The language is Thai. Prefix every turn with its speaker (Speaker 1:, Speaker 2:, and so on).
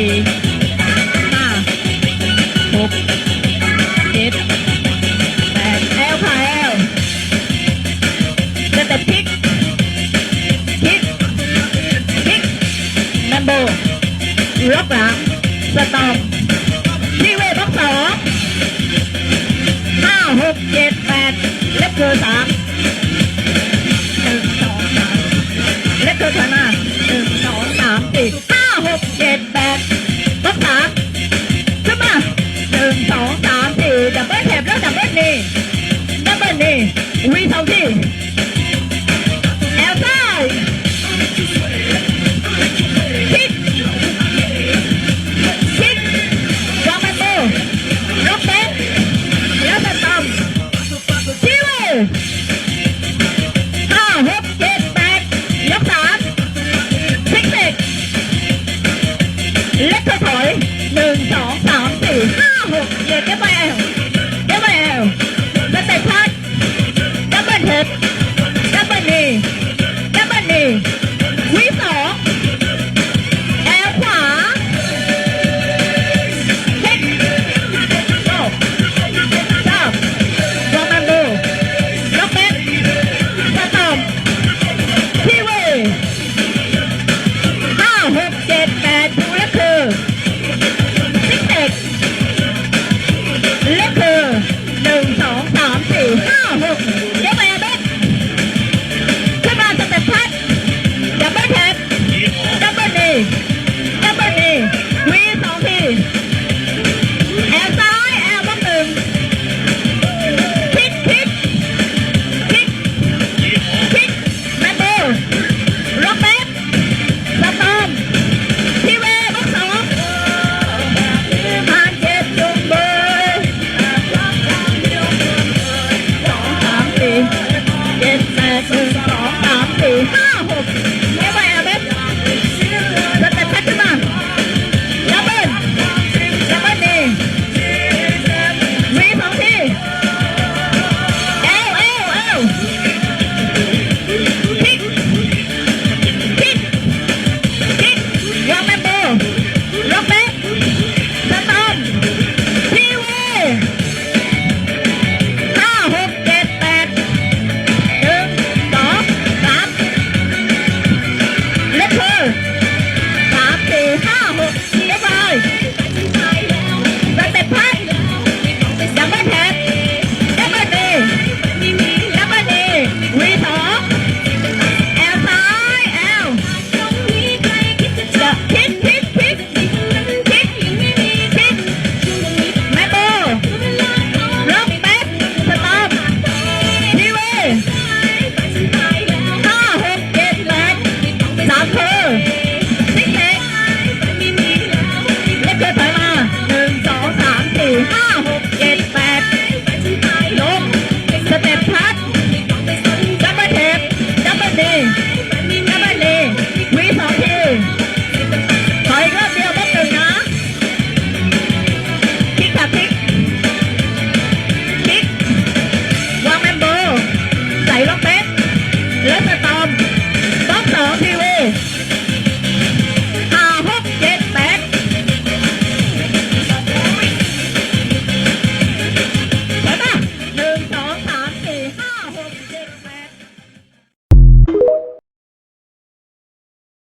Speaker 1: สี่ห้าหกเจ็ดแปดแอลค่ะแอลสเต็ปพลิกพลิกพลิกนัมโบล็อกหลังสตอมทีเวบ็อกสองห้าหกเจ็ดแปดเล็บเกอร์สามหนึ่งสองสามเล็บเกอร์ขวาหน้าหนึ่งสองสามสี่ ห้าหกเจ็ดแปดบ็อกสามขึ้นมาหนึ่งสองสามสี่ดับเบิลแท็บแล้วดับเบิลนี่ดับเบิลนี่วีสองที่แอลซ้ายคิก คิกวางมันโบล็อกเบนแล้วแต่ตำชีเว ถอยหนึ่งสองสามสี่ห้าหกเจ็ดได้ไป